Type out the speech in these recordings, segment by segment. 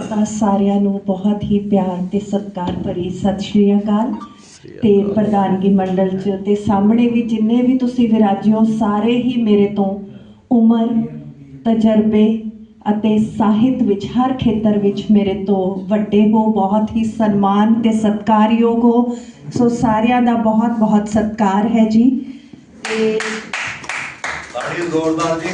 ਤਾਂ ਸਾਰਿਆਂ ਨੂੰ ਬਹੁਤ ਹੀ ਪਿਆਰ ਤੇ ਸਤਿਕਾਰ ਭਰੀ ਸਤਿ ਸ਼੍ਰੀ ਅਕਾਲ ਤੇ ਪ੍ਰਧਾਨਗੀ ਮੰਡਲ ਚ ਤੇ ਸਾਹਮਣੇ ਵੀ ਜਿੰਨੇ ਵੀ ਤੁਸੀਂ ਵਿਰਾਜਿਓ ਸਾਰੇ ਹੀ ਮੇਰੇ ਤੋਂ ਉਮਰ ਤਜਰਬੇ ਅਤੇ ਸਾਹਿਤ ਵਿੱਚ ਹਰ ਖੇਤਰ ਵਿੱਚ ਮੇਰੇ ਤੋਂ ਵੱਡੇ ਹੋ ਬਹੁਤ ਹੀ ਸਨਮਾਨ ਤੇ ਸਤਿਕਾਰਯੋਗ ਹੋ। ਸੋ ਸਾਰਿਆਂ ਦਾ ਬਹੁਤ ਬਹੁਤ ਸਤਿਕਾਰ ਹੈ ਜੀ। ਤੇ ਤਾੜੀ ਜ਼ੋਰਦਾਰ ਜੀ।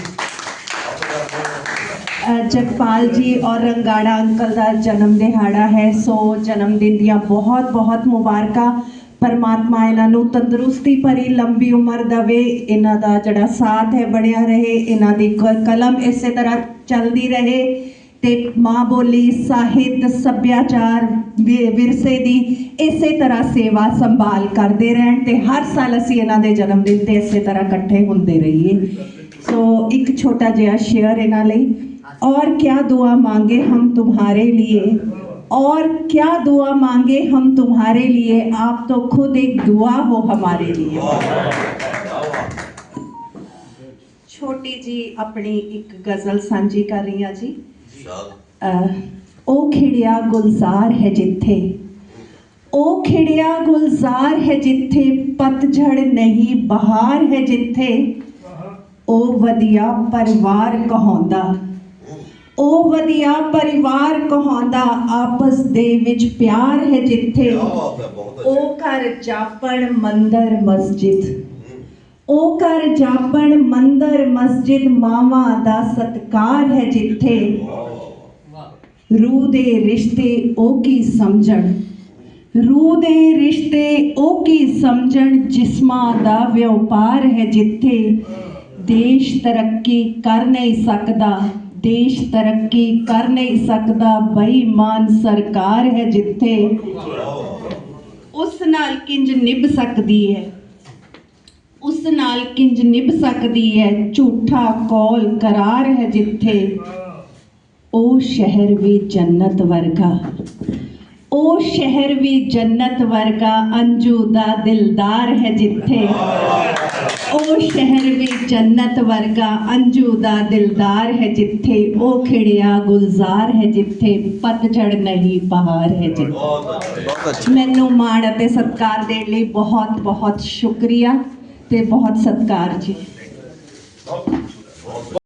ਜਗਪਾਲ ਜੀ ਔਰ ਰੰਗਾੜਾ ਅੰਕਲ ਦਾ ਜਨਮ ਦਿਹਾੜਾ ਹੈ। ਸੋ ਜਨਮ ਦਿਨ ਦੀਆਂ ਬਹੁਤ ਬਹੁਤ ਮੁਬਾਰਕਾਂ। ਪਰਮਾਤਮਾ ਇਹਨਾਂ ਨੂੰ ਤੰਦਰੁਸਤੀ ਭਰੀ ਲੰਬੀ ਉਮਰ ਦੇਵੇ। ਇਹਨਾਂ ਦਾ ਜਿਹੜਾ ਸਾਥ ਹੈ, ਬਣਿਆ ਰਹੇ। ਇਹਨਾਂ ਦੀ ਕ- ਕਲਮ ਇਸੇ ਤਰ੍ਹਾਂ ਚੱਲਦੀ ਰਹੇ। ਤੇ ਮਾਂ ਬੋਲੀ, ਸਾਹਿਤ, ਸੱਭਿਆਚਾਰ, ਵਿ- ਵਿਰਸੇ ਦੀ ਇਸੇ ਤਰ੍ਹਾਂ ਸੇਵਾ ਸੰਭਾਲ ਕਰਦੇ ਰਹਿਣ ਤੇ ਹਰ ਸਾਲ ਅਸੀਂ ਇਹਨਾਂ ਦੇ ਜਨਮ ਦਿਨ ਤੇ ਇਸੇ ਤਰ੍ਹਾਂ ਇਕੱਠੇ ਹੁੰਦੇ ਰਹੀਏ। ਸੋ ਇੱਕ ਛੋਟਾ ਜਿਹਾ ਸ਼ੇਅਰ ਇਹਨਾਂ ਲਈ। और क्या दुआ मांगे हम तुम्हारे लिए और क्या दुआ मांगे हम तुम्हारे लिए आप तो खुद एक दुआ हो हमारे लिए ਛੋਟੀ ਜੀ ਆਪਣੀ ਇੱਕ ਗਜ਼ਲ ਸਾਂਝੀ ਕਰ ਰਹੀ ਹਾਂ ਜੀ ਅਹ, ਉਹ ਖਿੜਿਆ ਗੁਲਜ਼ਾਰ ਹੈ ਜਿੱਥੇ ਉਹ ਖਿੜਿਆ ਗੁਲਜ਼ਾਰ ਹੈ ਜਿੱਥੇ ਪਤਝੜ ਨਹੀਂ ਬਹਾਰ ਹੈ ਜਿੱਥੇ ਉਹ ਵਧੀਆ ਪਰਿਵਾਰ ਕਹਾਉਂਦਾ ਉਹ ਵਧੀਆ ਪਰਿਵਾਰ ਕਹਾਉਂਦਾ ਆਪਸ ਦੇ ਵਿੱਚ ਪਿਆਰ ਹੈ ਜਿੱਥੇ। ਉਹ ਘਰ ਜਾਪਣ ਮੰਦਰ ਮਸਜਿਦ। ਉਹ ਘਰ ਜਾਪਣ ਮੰਦਰ ਮਸਜਿਦ ਮਾਵਾਂ ਦਾ ਸਤਕਾਰ ਹੈ ਜਿੱਥੇ। ਰੂਹ ਦੇ ਰਿਸ਼ਤੇ ਉਹ ਕੀ ਸਮਝਣ? ਰੂਹ ਦੇ ਰਿਸ਼ਤੇ ਉਹ ਕੀ ਸਮਝਣ? ਜਿਸਮਾਂ ਦਾ ਵਪਾਰ ਹੈ ਜਿੱਥੇ। ਦੇਸ਼ ਤਰੱਕੀ ਕਰ ਨਹੀਂ ਸਕਦਾ। ਦੇਸ਼ ਤਰੱਕੀ ਕਰ ਨਹੀਂ ਸਕਦਾ ਬੇਈਮਾਨ ਸਰਕਾਰ ਹੈ ਜਿੱਥੇ ਉਸ ਨਾਲ ਕਿੰਜ ਨਿਭ ਸਕਦੀ ਹੈ? ਉਸ ਨਾਲ ਕਿੰਜ ਨਿਭ ਸਕਦੀ ਹੈ? ਝੂਠਾ ਕੌਲ ਕਰਾਰ ਹੈ ਜਿੱਥੇ ਉਹ ਸ਼ਹਿਰ ਵੀ ਜੰਨਤ ਵਰਗਾ। ਉਹ ਸ਼ਹਿਰ ਵੀ ਜੰਨਤ ਵਰਗਾ ਅੰਜੂ ਦਾ ਦਿਲਦਾਰ ਹੈ ਜਿੱਥੇ। ਉਹ ਸ਼ਹਿਰ ਵੀ ਜੰਨਤ ਵਰਗਾ ਅੰਜੂ ਦਾ ਦਿਲਦਾਰ ਹੈ ਜਿੱਥੇ। ਉਹ ਖਿੜਿਆ ਗੁਲਜ਼ਾਰ ਹੈ ਜਿੱਥੇ ਪਤਝੜ ਨਹੀਂ ਬਹਾਰ ਹੈ ਜਿੱਥੇ। ਮੈਨੂੰ ਮਾਣ ਅਤੇ ਸਤਿਕਾਰ ਦੇਣ ਲਈ ਬਹੁਤ ਬਹੁਤ ਸ਼ੁਕਰੀਆ ਤੇ ਬਹੁਤ ਸਤਿਕਾਰ ਜੀ।